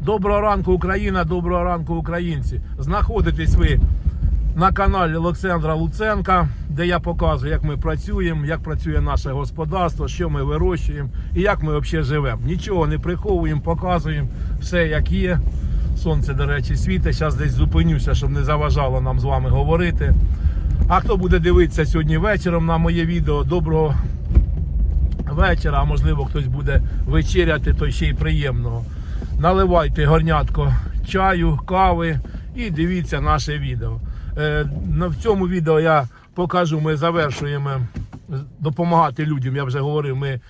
Доброго ранку, Україна, доброго ранку, українці. Знаходитесь ви на каналі Олександра Луценка, де я показую, як ми працюємо, як працює наше господарство, що ми вирощуємо і як ми взагалі живемо. Нічого не приховуємо, показуємо все як є. Сонце, до речі, світить. Зараз десь зупинюся, щоб не заважало нам з вами говорити. А хто буде дивитися сьогодні вечором на моє відео, доброго вечора, а можливо хтось буде вечеряти, то ще й приємного. Наливайте горнятко чаю, кави і дивіться наше відео. Е, в цьому відео я покажу, ми завершуємо допомагати людям. Я вже говорив, ми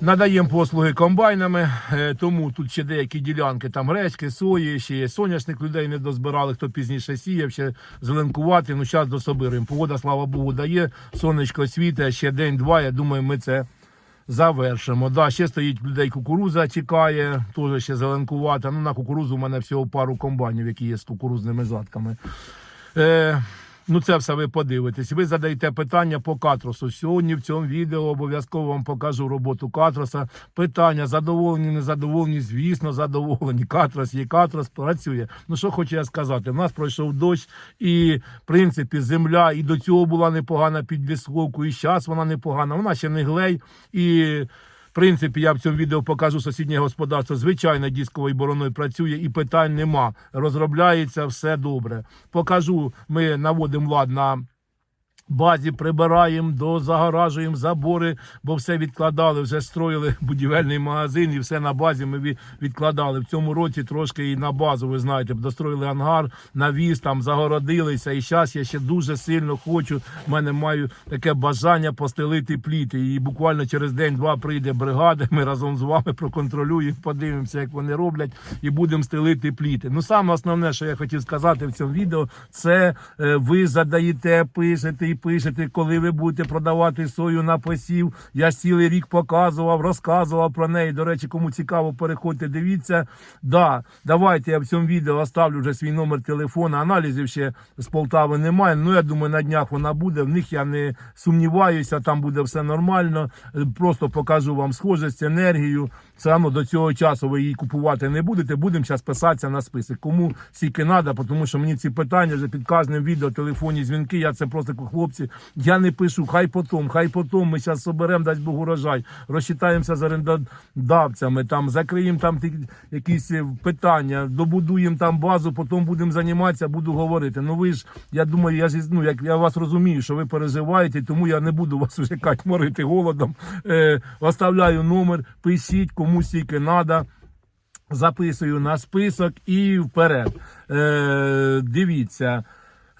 надаємо послуги комбайнами, е, тому тут ще деякі ділянки, там гречки, сої, ще є соняшник людей не дозбирали, хто пізніше сіяв, ще зеленкувати. Ну, зараз дособираємо. Погода, слава Богу, дає, сонечко світить, ще день-два. Я думаю, ми це завершимо. Да, ще стоїть людей кукуруза, чекає, теж ще зеленкувати. Ну, на кукурузу у мене всього пару комбайнів, які є з кукурузними задками. Е, ну, це все ви подивитесь. Ви задаєте питання по катросу. Сьогодні в цьому відео обов'язково вам покажу роботу катроса. Питання задоволені, незадоволені, звісно, задоволені. Катрос є катрос, працює. Ну що хочу я сказати? У нас пройшов дощ, і в принципі земля і до цього була непогана під високу, і зараз вона непогана. Вона ще не глей. І принципі, я в цьому відео покажу сусіднє господарство. Звичайно, дисковою бороною працює і питань нема. Розробляється все добре. Покажу, ми наводимо лад на базі, прибираємо, дозагоражуємо забори, бо все відкладали, вже строїли будівельний магазин і все на базі ми відкладали. В цьому році трошки і на базу, ви знаєте, достроїли ангар, навіс, там загородилися. І зараз я ще дуже сильно хочу. В мене маю таке бажання постелити пліти. І буквально через день-два прийде бригада. Ми разом з вами проконтролюємо, подивимося, як вони роблять, і будемо стелити пліти. Ну саме основне, що я хотів сказати в цьому відео, це е, ви задаєте, пишете і пишете, коли ви будете продавати сою на посів. Я цілий рік показував, розказував про неї. До речі, кому цікаво, переходьте, дивіться. Да, давайте я в цьому відео оставлю вже свій номер телефона. Аналізів ще з Полтави немає. Ну я думаю, на днях вона буде. В них я не сумніваюся, там буде все нормально. Просто покажу вам схожість, енергію. Все одно до цього часу ви її купувати не будете. Будемо зараз писатися на список. Кому скільки треба, тому що мені ці питання вже під кожним відео, телефонні дзвінки. Я це просто хлопці. Я не пишу. Хай потом, хай потом. Ми зараз соберемо, дасть Бог урожай. Розчитаємося з орендодавцями, там закриємо там якісь е, питання, добудуємо там базу, потім будемо займатися, буду говорити. Ну ви ж, я думаю, я ж ну, як я вас розумію, що ви переживаєте, тому я не буду вас вже морити голодом. Е, оставляю номер, пишіть кому стільки треба. Записую на список і вперед. Е, дивіться.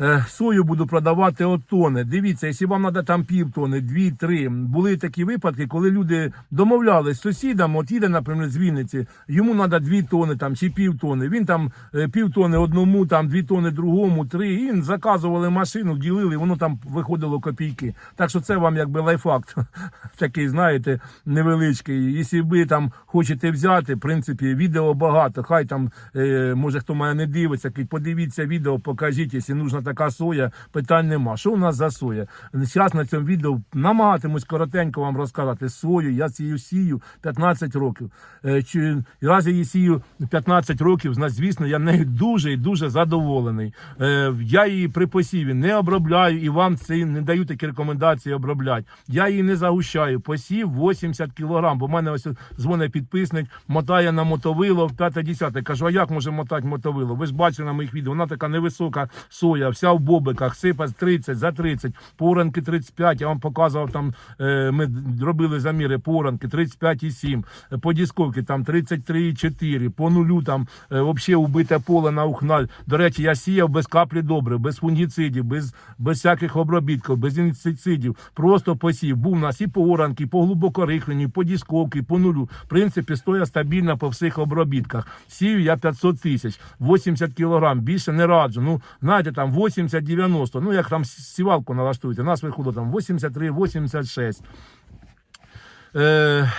Е, Сою буду продавати от тони. Дивіться, якщо вам треба там пів тони, дві, три. Були такі випадки, коли люди домовлялись з сусідом, от їде, наприклад, з Вінниці, йому треба дві тони там, чи пів тони. Він там е, пів тони одному, там дві тони другому, три. І заказували машину, ділили, воно там виходило копійки. Так що це вам якби лайфакт такий, знаєте, невеличкий. Якщо ви там хочете взяти, в принципі, відео багато. Хай там, е, може, хто мене не дивиться, подивіться відео, покажіть, якщо нужна така соя, питань нема. Що у нас за соя? Зараз на цьому відео намагатимусь коротенько вам розказати сою. Я цю сію 15 років. Е, чи, раз я її сію 15 років, звісно, я нею дуже і дуже задоволений. Е, я її при посіві не обробляю і вам це не даю такі рекомендації обробляти. Я її не загущаю. Посів 80 кілограм, бо в мене ось дзвонить підписник, мотає на мотовило 5-10. Кажу, а як може мотати мотовило? Ви ж бачили на моїх відео, вона така невисока соя, вся в бобиках, сипа з 30 за 30, поранки 35. Я вам показував там, е, ми робили заміри поранки 35,7, е, по дісковці там 33,4, по нулю там е, взагалі убите поле на ухналь. До речі, я сіяв без каплі добре, без фунгіцидів, без, без всяких обробітків, без інсектицидів. Просто посів. Був у нас і по оранки, і по глибокорихленню, і по дісковці, по нулю. В принципі, стоя стабільно по всіх обробітках. Сів я 500 тисяч, 80 кілограм, більше не раджу. Ну, знаєте, там 80-90, ну як там сівалку налаштуєте, у нас виходить там 83-86. Е,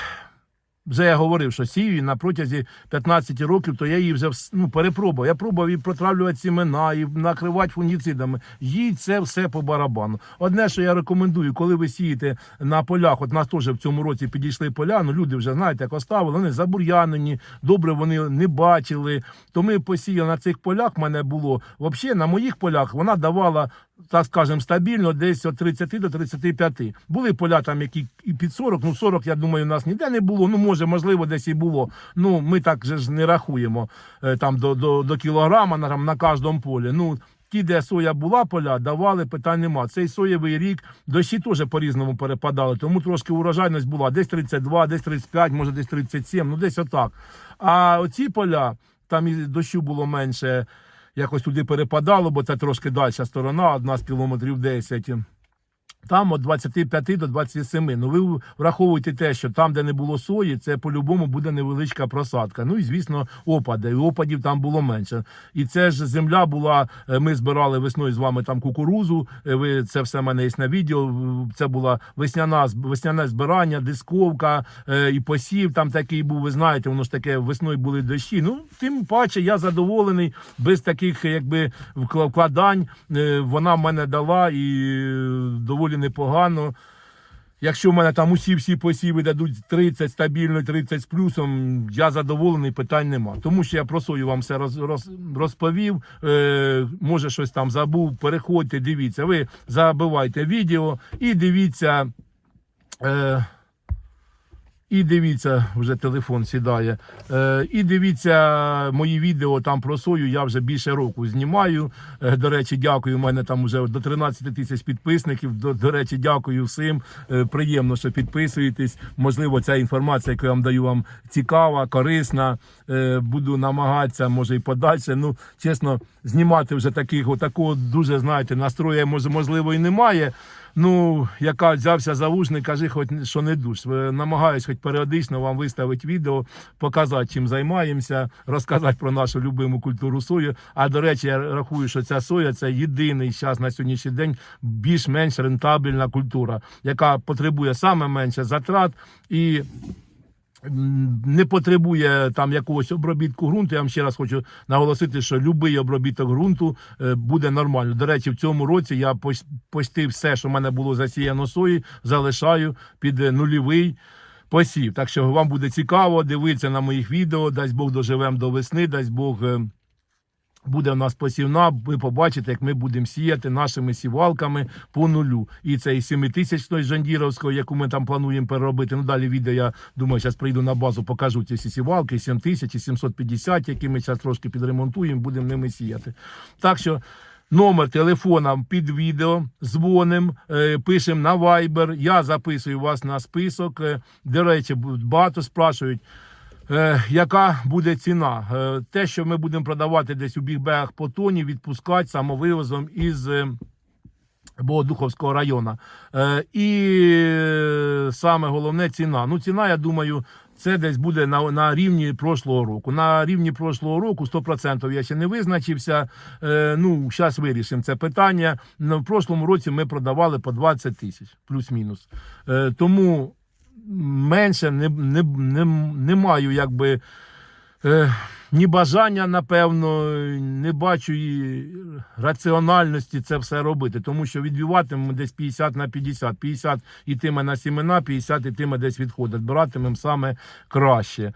вже я говорив, що сію на протязі 15 років, то я її вже ну, перепробував. Я пробував і протравлювати сімена, і накривати фунгіцидами. Їй це все по барабану. Одне, що я рекомендую, коли ви сієте на полях, от нас теж в цьому році підійшли поля, ну люди вже знаєте, як оставили, вони забур'янені, добре вони не бачили. То ми посіяли на цих полях, мене було взагалі на моїх полях вона давала. Так скажемо, стабільно десь від 30 до 35. Були поля там, які і під 40, ну 40, я думаю, у нас ніде не було. Ну, може, можливо, десь і було. Ну, ми так же ж не рахуємо е, там до, до, до кілограма на, там, на кожному полі. Ну, ті, де соя була поля, давали, питань нема. Цей соєвий рік дощі теж по-різному перепадали, тому трошки урожайність була десь 32, десь 35, може десь 37, ну десь отак. А оці поля, там і дощу було менше, якось туди перепадало, бо це трошки дальша сторона, одна з кілометрів 10. Там від 25 до 27. Ну ви враховуйте те, що там, де не було сої, це по-любому буде невеличка просадка. Ну і звісно, опади. І опадів там було менше. І це ж земля була. е, Ми збирали весною з вами там кукурузу. е, Ви це все в мене є на відео. Це була весняна весняне збирання, дисковка е, і посів. Там такий був. Ви знаєте, воно ж таке весною були дощі. Ну тим паче я задоволений без таких, якби вкла- вкладань. Вона в мене дала і е, доволі непогано. Якщо в мене там усі всі посіви дадуть 30 стабільно, 30 з плюсом, я задоволений, питань нема. Тому що я про сою вам все роз, роз, розповів. Е, може, щось там забув. Переходьте, дивіться. Ви забивайте відео і дивіться. Е, і дивіться, вже телефон сідає. Е, і дивіться мої відео там про сою. Я вже більше року знімаю. Е, до речі, дякую. У мене там вже до 13 тисяч підписників. До, до речі, дякую всім. Е, приємно, що підписуєтесь. Можливо, ця інформація, яку я вам даю, вам цікава, корисна. Е, буду намагатися, може, і подальше. Ну, чесно, знімати вже таких, отакого дуже знаєте, настрою, можливо, і немає. Ну, яка взявся за вушник, кажи, хоч що не душ. Е, Намагаюсь хоч періодично вам виставити відео, показати, чим займаємося, розказати про нашу любиму культуру сою. А до речі, я рахую, що ця соя це єдиний зараз на сьогоднішній день більш-менш рентабельна культура, яка потребує саме менше затрат і. Не потребує там якогось обробітку ґрунту. Я вам ще раз хочу наголосити, що будь-який обробіток ґрунту е, буде нормально. До речі, в цьому році я постив все, що в мене було засіяно сої, залишаю під е, нульовий посів. Так що вам буде цікаво дивитися на моїх відео. Дасть Бог доживемо до весни, дасть Бог. Буде в нас посівна, ви побачите, як ми будемо сіяти нашими сівалками по нулю. І це і 7000 жандіровського, яку ми там плануємо переробити. Ну далі відео, я думаю, зараз прийду на базу, покажу ці всі сівалки, 7000 і 750, які ми зараз трошки підремонтуємо, будемо ними сіяти. Так що. Номер телефона під відео, дзвоним, е, пишемо на Viber, я записую вас на список. Е, До речі, багато спрашують, яка буде ціна? Е, те, що ми будемо продавати десь у бігбегах по тоні, відпускати самовивозом із е, Богодуховського району. Е, і е, саме головне ціна. Ну, ціна, я думаю, це десь буде на, на рівні прошлого року. На рівні прошлого року 100% я ще не визначився. Е, ну, зараз вирішимо це питання. Ну, В прошлому році ми продавали по 20 тисяч, плюс-мінус. Е, тому менше не, не, не, не маю якби. Е, ні бажання, напевно, не бачу і раціональності це все робити, тому що відбиватимемо десь 50 на 50. 50 ітиме на сімена, 50 ітиме десь відходить. Братимемо саме краще.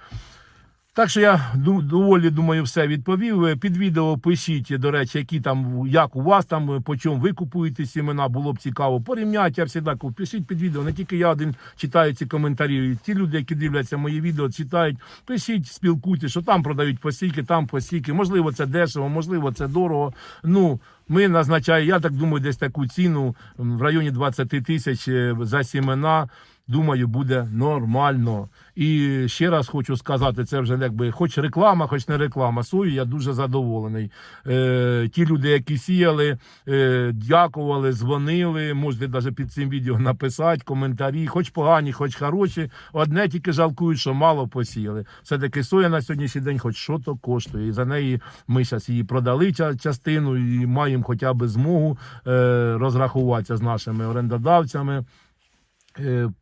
Так що я доволі думаю, все відповів. Е, Під відео пишіть, до речі, які там, як у вас там, е, по чому ви купуєте сімена, було б цікаво. Порівняйте, я завжди кажу, пишіть під відео. Не тільки я один читаю ці коментарі. Ті люди, які дивляться мої відео, читають, пишіть, спілкуйтесь, що там продають посіки, там посіки. Можливо, це дешево, можливо, це дорого. Ну. Ми назначаємо, я так думаю, десь таку ціну в районі 20 тисяч е, за сімена. Думаю, буде нормально. І ще раз хочу сказати, це вже якби хоч реклама, хоч не реклама. Сою я дуже задоволений. Е, ті люди, які сіяли, е, дякували, дзвонили. Можете навіть під цим відео написати коментарі, хоч погані, хоч хороші. Одне тільки жалкують, що мало посіяли. Все таки соя на сьогоднішній день, хоч що то коштує. І за неї ми зараз її продали ча- частину і маємо хоча б змогу е, розрахуватися з нашими орендодавцями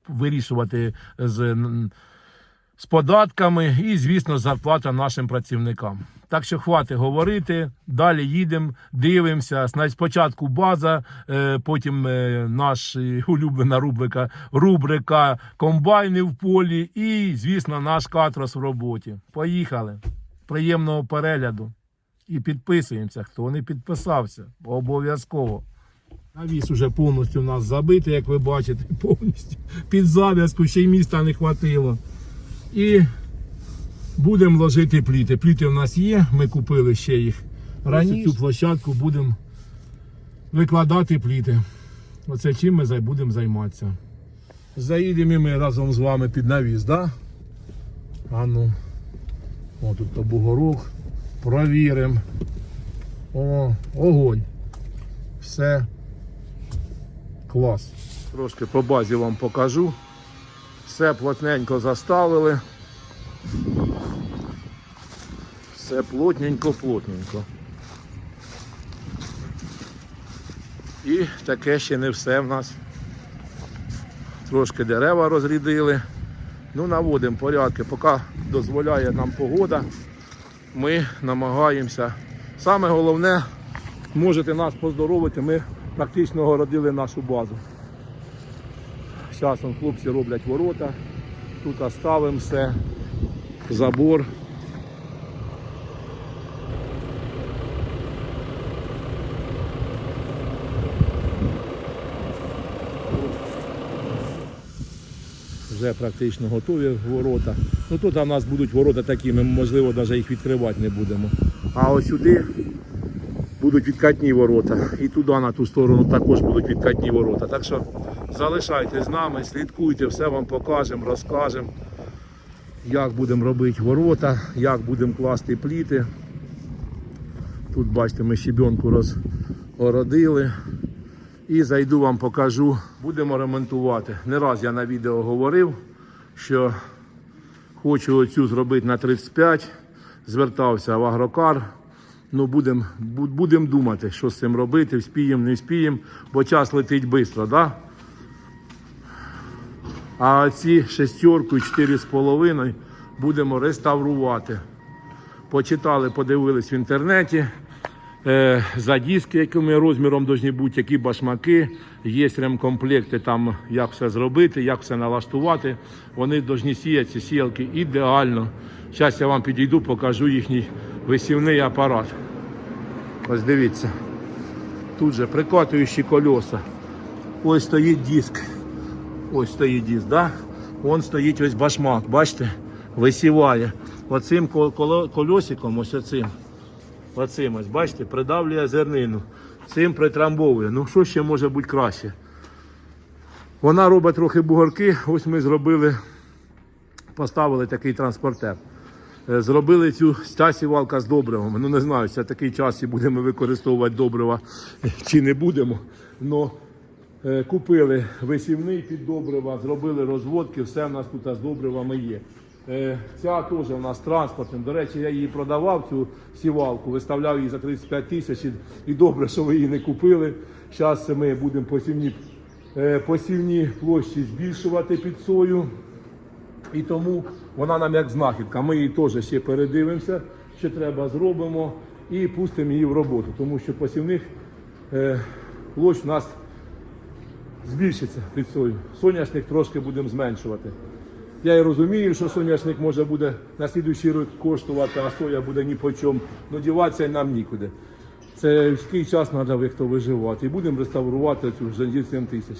вирішувати з з податками і, звісно, зарплата нашим працівникам. Так що хватить говорити, далі їдемо, дивимося. Спочатку база, е, потім е, наша улюблена рубрика, рубрика комбайни в полі і, звісно, наш катрос в роботі. Поїхали. Приємного перегляду. І підписуємося, хто не підписався, обов'язково. Навіс уже повністю у нас забитий, як ви бачите, повністю під зав'язку, ще й міста не хватило. І будемо ложити пліти. Пліти у нас є, ми купили ще їх раніше. Цю площадку будемо викладати пліти. Оце чим ми будемо займатися. Заїдемо і ми разом з вами під навіс, так? Да? А ну. О, тут то бугорок. Провіримо. О, огонь. Все. Клас. Трошки по базі вам покажу. Все плотненько заставили. Все плотненько-плотненько. І таке ще не все в нас. Трошки дерева розрядили. Ну, наводимо порядки, поки дозволяє нам погода, ми намагаємося. Саме головне, можете нас поздоровити, ми практично огородили нашу базу. Зараз хлопці роблять ворота, тут оставимо все, забор. Вже практично готові ворота. Ну тут у нас будуть ворота такі, ми можливо навіть їх відкривати не будемо. А ось сюди будуть відкатні ворота. І туди на ту сторону також будуть відкатні ворота. Так що залишайтесь з нами, слідкуйте, все вам покажемо, розкажемо, як будемо робити ворота, як будемо класти пліти. Тут бачите, ми щебенку розгородили. І зайду вам покажу. Будемо ремонтувати. Не раз я на відео говорив, що хочу оцю зробити на 35. Звертався в агрокар. Ну, будемо будем думати, що з цим робити, вспіємо, не вспіємо, бо час летить швидко, да? А ці шестерку і 4,5 будемо реставрувати. Почитали, подивились в інтернеті. Е, за диски, якими розміром повинні бути, які башмаки, є ремкомплекти, там як все зробити, як все налаштувати. Вони повинні сіяти сіялки ідеально. Зараз я вам підійду, покажу їхній висівний апарат. Ось дивіться. Тут же прикатуючі колеса. Ось стоїть диск. Ось стоїть диск, да? Вон стоїть ось башмак, бачите? Висіває. Оцим кол- колесиком, ось оцим. Оцим ось, бачите, придавлює зернину. Цим притрамбовує. Ну що ще може бути краще? Вона робить трохи бугорки. Ось ми зробили, поставили такий транспортер. Е, Зробили цю ця сівалка з добривами. Ну не знаю, це такий час і будемо використовувати добрива чи не будемо. Но е, купили висівний під добрива, зробили розводки, все в нас тут з добривами є. Е, Ця теж у нас транспортна. До речі, я її продавав, цю сівалку, виставляв її за 35 тисяч. і- добре, що ви її не купили. Зараз ми будемо посівні, посівні площі збільшувати під сою. І тому вона нам як знахідка. Ми її теж ще передивимося, що треба зробимо і пустимо її в роботу, тому що посівних е, площ у нас збільшиться під сою. Соняшник трошки будемо зменшувати. Я і розумію, що соняшник може буде на слідуючий рік коштувати, а соя буде ні по чому. Ну діватися нам нікуди. Це людський час треба хто виживати. І будемо реставрувати цю Жанзі 7 тисяч.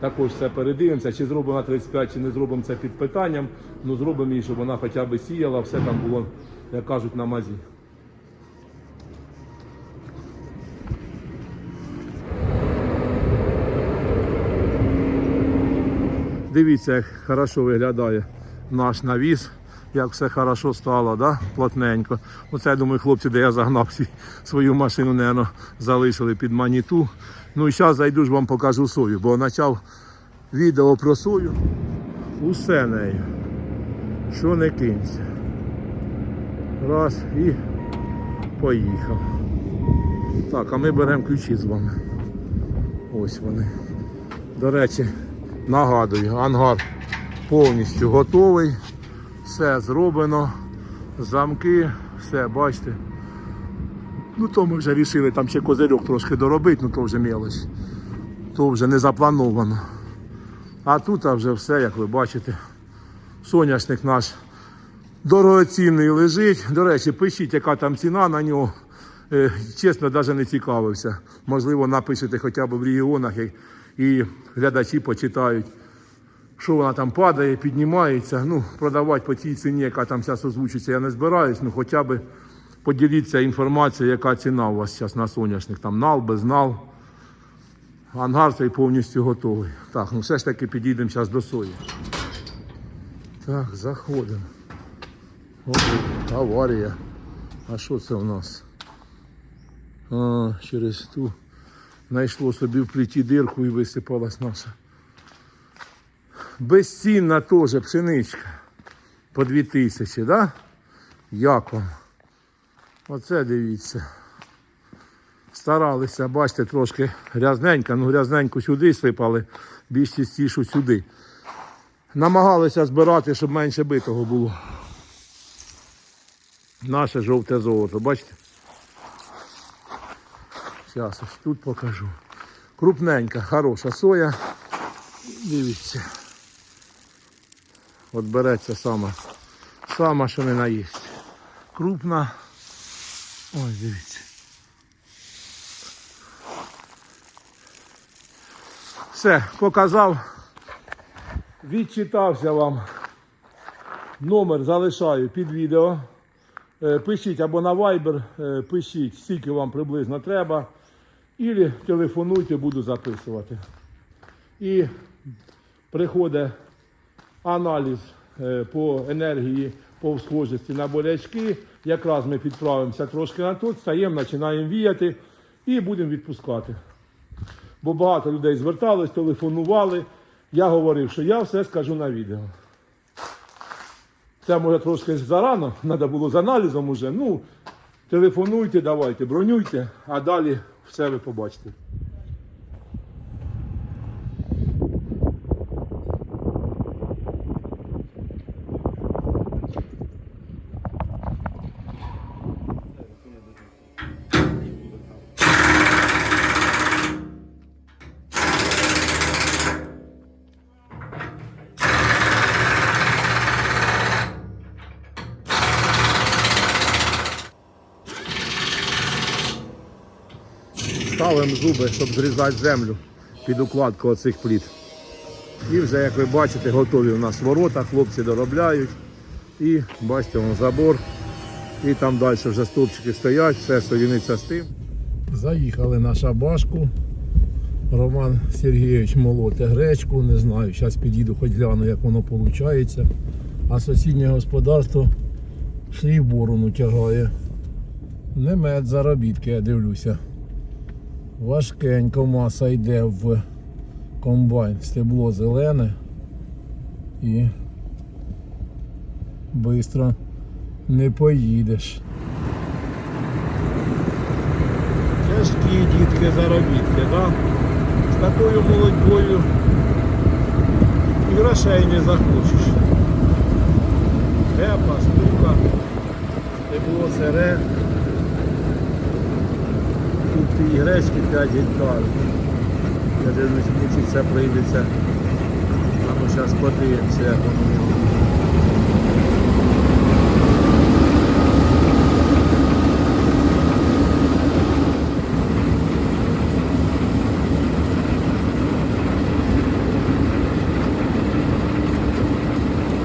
Також все передивимося, чи зробимо на 35, чи не зробимо це під питанням. Ну зробимо її, щоб вона хоча б сіяла, все там було, як кажуть, на мазі. Дивіться, як хорошо виглядає наш навіс, як все хорошо стало, да? плотненько. Оце, я думаю, хлопці, де я загнав свою машину, наверно, залишили під маніту. Ну і зараз зайду ж вам покажу сою, бо почав відео про сою. Усе нею. Що не кинься. Раз і поїхав. Так, а ми беремо ключі з вами. Ось вони. До речі, нагадую, ангар повністю готовий. Все зроблено. Замки, все, бачите. Ну то ми вже вирішили там ще козирьок трошки доробити, ну то вже мелоч. То вже не заплановано. А тут а вже все, як ви бачите. Соняшник наш дорогоцінний лежить. До речі, пишіть, яка там ціна на нього. Е, Чесно, навіть не цікавився. Можливо, напишете хоча б в регіонах і, і глядачі почитають, що вона там падає, піднімається. Ну, продавати по тій ціні, яка там зараз озвучиться, я не збираюсь. Ну, хоча б поділіться інформацією, яка ціна у вас зараз на соняшник. Там нал, без нал. Ангар цей повністю готовий. Так, ну все ж таки підійдемо зараз до сої. Так, заходимо. О, аварія. А що це у нас? А, через ту знайшло собі в пліті дирку і висипалась наша. Безцінна теж пшеничка. По 2000, да? Як вам? Оце дивіться. Старалися, бачите, трошки грязненько, ну грязненьку сюди сипали, більш чистішу сюди. Намагалися збирати, щоб менше битого було. Наше жовте золото, бачите? Зараз ось тут покажу. Крупненька, хороша соя. Дивіться. От береться сама, сама, що не наїсть. Крупна. Ось дивіться. Все, показав. Відчитався вам. Номер залишаю під відео. Е, Пишіть або на Viber, е, пишіть, скільки вам приблизно треба. І телефонуйте, буду записувати. І приходить аналіз е, по енергії, по схожості на болячки. Якраз ми підправимося трошки на тут, стаємо, починаємо віяти і будемо відпускати. Бо багато людей звертались, телефонували. Я говорив, що я все скажу на відео. Це може трошки зарано, треба було з аналізом уже. Ну, телефонуйте, давайте, бронюйте, а далі все ви побачите. Ставимо зуби, щоб зрізати землю під укладку оцих пліт. І вже, як ви бачите, готові у нас ворота, хлопці доробляють. І бачите, вон забор. І там далі вже стовпчики стоять, все союниться з тим. Заїхали на шабашку. Роман Сергійович молоте гречку, не знаю, зараз підійду, хоч гляну, як воно виходить. А сусіднє господарство ще й борону тягає. Не мед заробітки, я дивлюся. Важкенько маса йде в комбайн. Стебло зелене і швидко не поїдеш. Тяжкі дітки заробітки, да? З такою молодьбою і грошей не захочеш. Репа, стука, стебло сире. Тут і гречки 5 гектар. Я дивлюсь, мучиться прийдеться. А ми зараз подивимося, як воно в нього.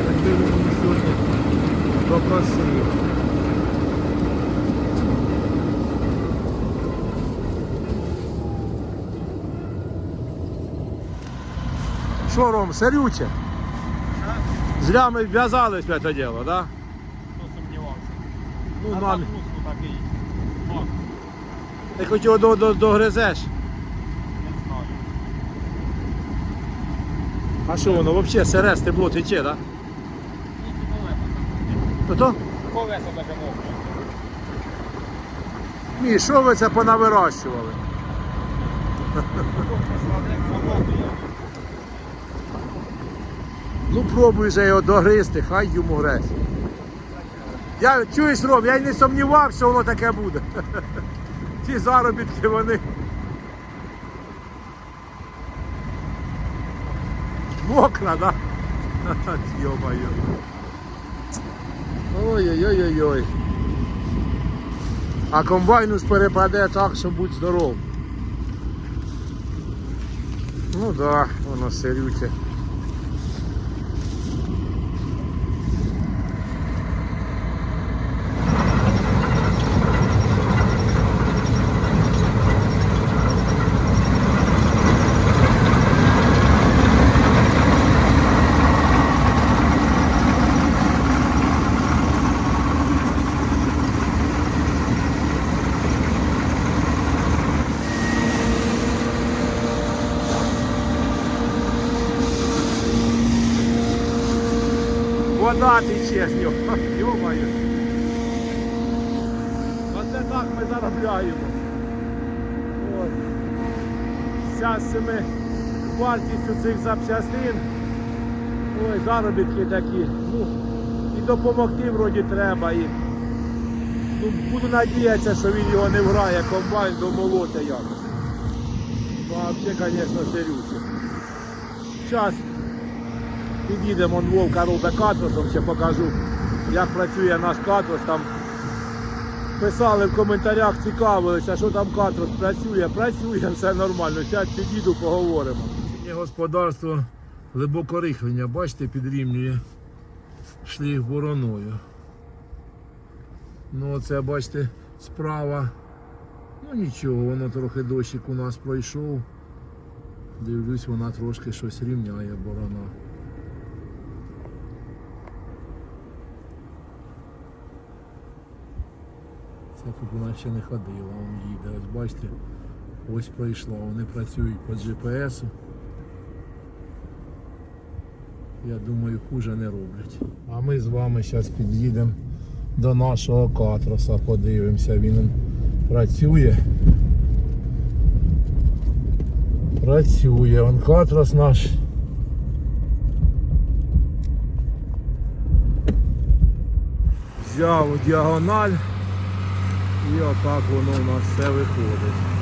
Якби воно сьогодні попросив. Що, Ром, серюче? Зря ми в'язались в це діло, да? Хто сумнівався? Ну, На мамі. загрузку такий. Ти хоч його до- до- догризеш. не знаю. А що воно взагалі сире стебло тече, да? Тільки колеса там. То то? Колеса даже мокрі. Ні, що ви це понавирощували? Як собаки, я Ну пробуй же його догризти, хай йому грець. Я чуєш, Ром, я й не сумнівався, що воно таке буде. Ці заробітки вони. Мокра, да? Йо-моє. Ой-ой-ой-ой-ой. А комбайну ж перепаде так, що будь здоров. Ну да, воно сирюче. Вода тече з нього. Ха, Йо-моє. Оце так ми заробляємо. От. Зараз цими вартістю цих запчастин. Ой, заробітки такі. Ну, і допомогти вроді треба. І, ну, буду надіятися, що він його не вграє, комбайн домолоте якось. Взагалі, звісно, серюче. Зараз Під'їдемо Вовка робить катросом, ще покажу, як працює наш катрос. Там писали в коментарях, цікавилися, що там катрос працює, працює, все нормально. Зараз під'їду, поговоримо. Господарство глибокорихлення, бачите, підрівнює шліф бороною. Ну оце бачите, справа. Ну нічого, воно трохи дощик у нас пройшов. Дивлюсь, вона трошки щось рівняє борона. Це тут вона ще не ходила, вон їде. Ось бачите, ось пройшла. Вони працюють по GPS. Я думаю, хуже не роблять. А ми з вами зараз під'їдемо до нашого катроса, подивимося, він працює. Працює, он катрос наш. Взяв діагональ. І отак воно у нас все виходить.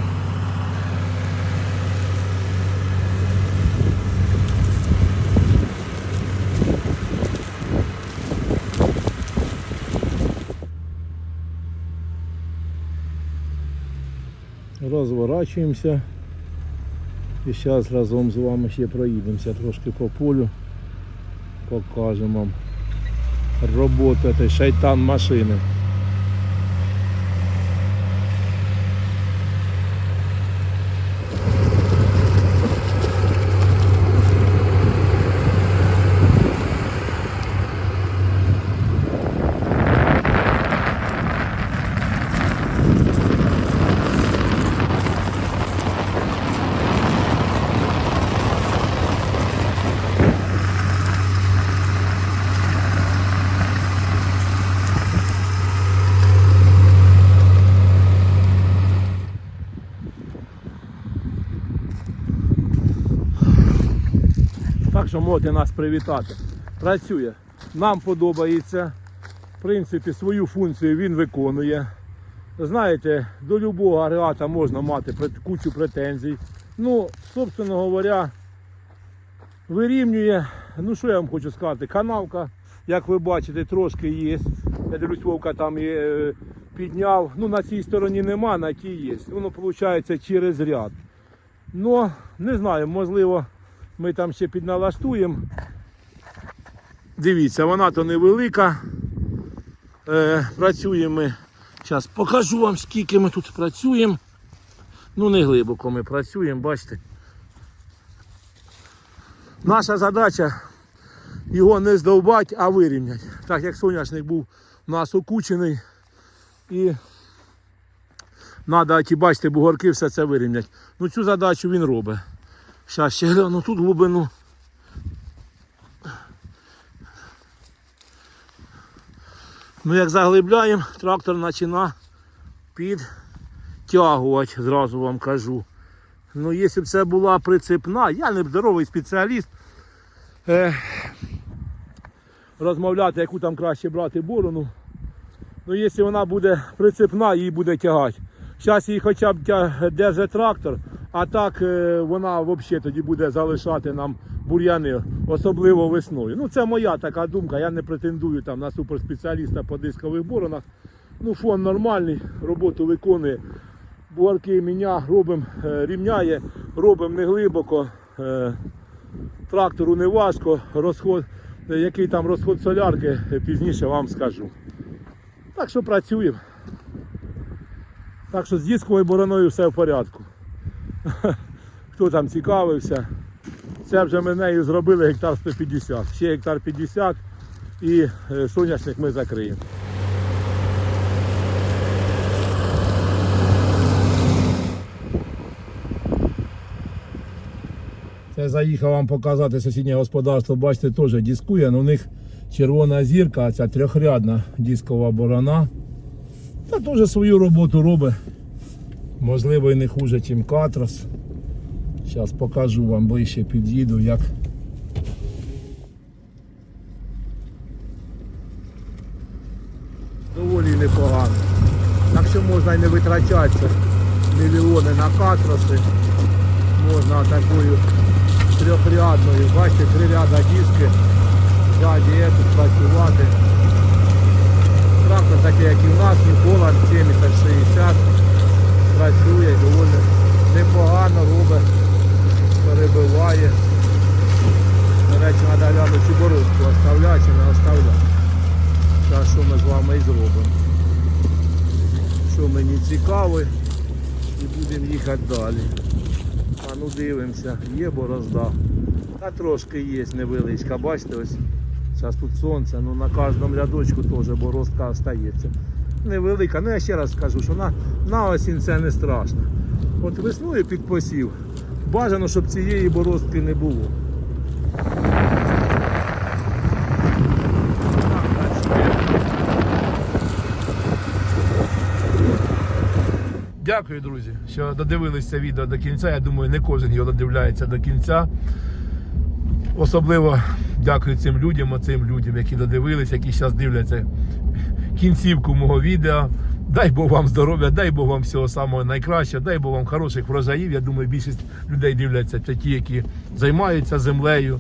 Розворачуємося. І зараз разом з вами ще проїдемося трошки по полю. Покажемо вам роботу цієї шайтан машини. Так що можете нас привітати. Працює. Нам подобається. В принципі, свою функцію він виконує. Знаєте, до любого агрегата можна мати кучу претензій. Ну, собственно говоря, вирівнює. Ну що я вам хочу сказати, канавка, як ви бачите, трошки є. Я дивлюсь, Вовка там є, е, підняв. Ну, на цій стороні нема, на тій є. Воно виходить через ряд. Ну, не знаю, можливо, ми там ще підналаштуємо. Дивіться, вона то невелика. Е, працюємо ми. Зараз покажу вам, скільки ми тут працюємо. Ну, не глибоко ми працюємо, бачите. Наша задача його не здовбати, а вирівняти. Так як соняшник був у нас окучений. І треба, бачите, бугорки все це вирівняти. Ну цю задачу він робить. Зараз ще гляну тут глибину. Ну як заглибляємо, трактор починає підтягувати, зразу вам кажу. Ну, якщо б це була прицепна, я не здоровий спеціаліст. Е, розмовляти, яку там краще брати борону. Ну, якщо вона буде прицепна, її буде тягати. Зараз її хоча б держить трактор, а так е, вона взагалі тоді буде залишати нам бур'яни, особливо весною. Ну, це моя така думка. Я не претендую там на суперспеціаліста по дискових боронах. Ну, фон нормальний, роботу виконує. Бугарки міня робимо, е, рівняє, робимо не глибоко. е, Трактору не важко, розход, який там розход солярки, пізніше вам скажу. Так що працюємо. Так що з дисковою бороною все в порядку. Хто там цікавився, це вже ми нею зробили гектар 150. Ще гектар 50 і е, соняшник ми закриємо. Це заїхав вам показати сусіднє господарство. Бачите, теж дискує, але у них червона зірка, а ця трьохрядна дискова борона. Та теж свою роботу робить. Можливо і не хуже, ніж Катрос. Зараз покажу вам ближче під'їду, як. Доволі непогано. Так що можна і не витрачатися мільйони на катроси. Можна такою трьохрядною, бачите, три ряда диски, ззаді є тут працювати. Трактор такий, як і в нас, Ніколан 70-60, працює доволі непогано робить, перебиває. До речі, треба глянути, чи борозку оставляти, чи не оставляти. Зараз що ми з вами і зробимо. Що мені цікаво, і будемо їхати далі. А ну дивимося, є борозда. Та трошки є невеличка, бачите, ось зараз тут сонце, ну на кожному рядочку теж борозка остається. Невелика, ну я ще раз скажу, що на, на осінь це не страшно. От весною під посів, бажано, щоб цієї борозки не було. Дякую, друзі, що додивились це відео до кінця. Я думаю, не кожен його додивляється до кінця. Особливо дякую цим людям, оцим людям, які додивились, які зараз дивляться кінцівку мого відео. Дай Бог вам здоров'я, дай Бог вам всього самого найкращого, дай Бог вам хороших врожаїв. Я думаю, більшість людей дивляться це ті, які займаються землею,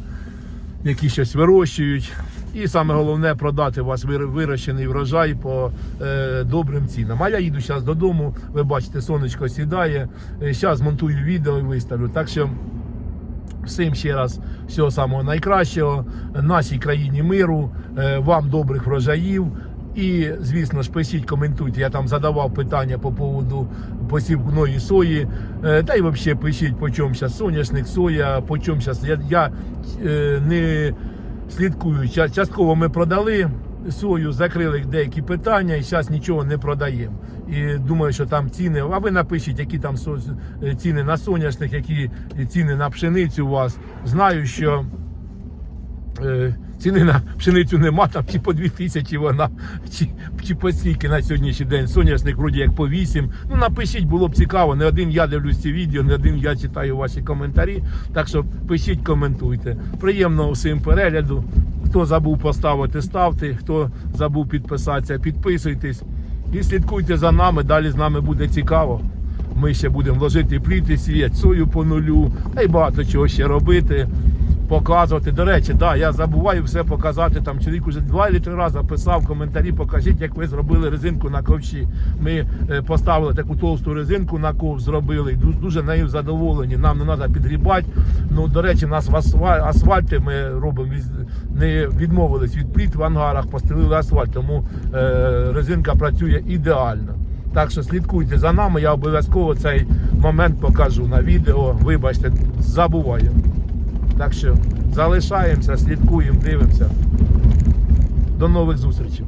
які щось вирощують. І саме головне продати у вас вирощений врожай по е, добрим цінам. А я їду зараз додому. Ви бачите, сонечко сідає. Зараз монтую відео і виставлю. Так що всім ще раз всього самого найкращого, нашій країні миру, е, вам добрих врожаїв. І, звісно ж, пишіть, коментуйте. Я там задавав питання по поводу посівної сої. Е, Та й взагалі пишіть, по чому зараз соняшник, соя, по чому зараз. Я, я е, не слідкую. Частково ми продали сою, закрили деякі питання і зараз нічого не продаємо. І думаю, що там ціни. А ви напишіть, які там е, ціни на соняшник, які ціни на пшеницю у вас. Знаю, що. Ціни на пшеницю нема, там чи по 2 тисячі вона, чи, чи по скільки на сьогоднішній день. Соняшник вроді як по 8. Ну напишіть, було б цікаво. Не один я дивлюсь ці відео, не один я читаю ваші коментарі. Так що пишіть, коментуйте. Приємного всім перегляду. Хто забув поставити, ставте. Хто забув підписатися, підписуйтесь. І слідкуйте за нами, далі з нами буде цікаво. Ми ще будемо ложити пліти, сіяти сою по нулю, та й багато чого ще робити показувати. До речі, да, я забуваю все показати. Там чоловік уже два чи три рази писав коментарі, покажіть, як ви зробили резинку на ковші. Ми е, поставили таку товсту резинку на ковш, зробили. Дуже нею задоволені. Нам не треба підгрібати. Ну, до речі, нас в асфаль- асфальти ми робимо не відмовились від пліт в ангарах, постелили асфальт, тому е, резинка працює ідеально. Так що слідкуйте за нами, я обов'язково цей момент покажу на відео. Вибачте, забуваю. Так що залишаємося, слідкуємо, дивимося. До нових зустрічей.